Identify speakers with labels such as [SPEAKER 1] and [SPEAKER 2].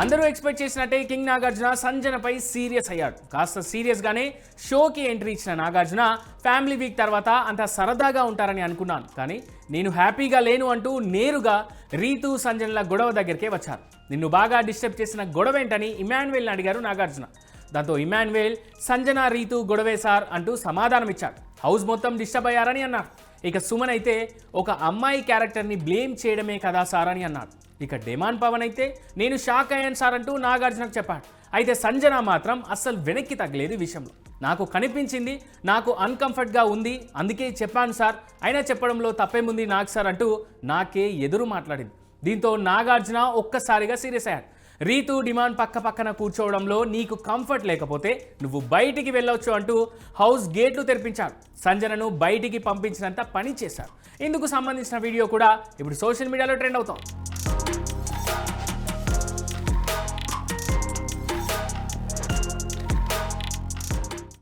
[SPEAKER 1] అందరూ ఎక్స్పెక్ట్ చేసినట్టే king Nagarjuna సంజనపై serious అయ్యాడు. కాస్త సీరియస్గానే షోకి ఎంట్రీ ఇచ్చిన నాగార్జున ఫ్యామిలీ వీక్ తర్వాత అంత సరదాగా ఉంటారని అనుకున్నాను. కానీ నేను హ్యాపీగా లేను అంటూ నేరుగా రీతు సంజనల గొడవ దగ్గరికే వచ్చారు. నిన్ను బాగా డిస్టర్బ్ చేసిన గొడవ ఏంటని ఇమాన్యుయల్ని అడిగారు నాగార్జున. దాంతో ఇమాన్వేల్ సంజన రీతు గొడవే సార్ అంటూ సమాధానం ఇచ్చాడు హౌస్ మొత్తం డిస్టర్బ్ అయ్యారని అన్నారు. ఇక సుమన్ అయితే ఒక అమ్మాయి క్యారెక్టర్ని బ్లేమ్ చేయడమే కదా సార్ అని అన్నాడు ఇక డెమాన్ పవన్ అయితే నేను షాక్ అయ్యాను సార్ అంటూ నాగార్జునకు చెప్పాడు. అయితే సంజన మాత్రం అస్సలు వెనక్కి తగ్గలేదు విషయంలో. నాకు కనిపించింది నాకు అన్కంఫర్ట్గా ఉంది అందుకే చెప్పాను సార్. అయినా చెప్పడంలో తప్పేముంది నాకు సార్ అంటూ నాకే ఎదురు మాట్లాడింది. దీంతో నాగార్జున ఒక్కసారిగా సీరియస్ అయ్యాడు. రీతు డిమాండ్ పక్క పక్కన కూర్చోవడంలో నీకు కంఫర్ట్ లేకపోతే నువ్వు బయటికి వెళ్ళవచ్చు అంటూ హౌస్ గేట్లు తెరిపించాడు. సంజనను బయటికి పంపించినంత పని చేశారు ఇందుకు సంబంధించిన వీడియో కూడా ఇప్పుడు సోషల్ మీడియాలో ట్రెండ్ అవుతోంది.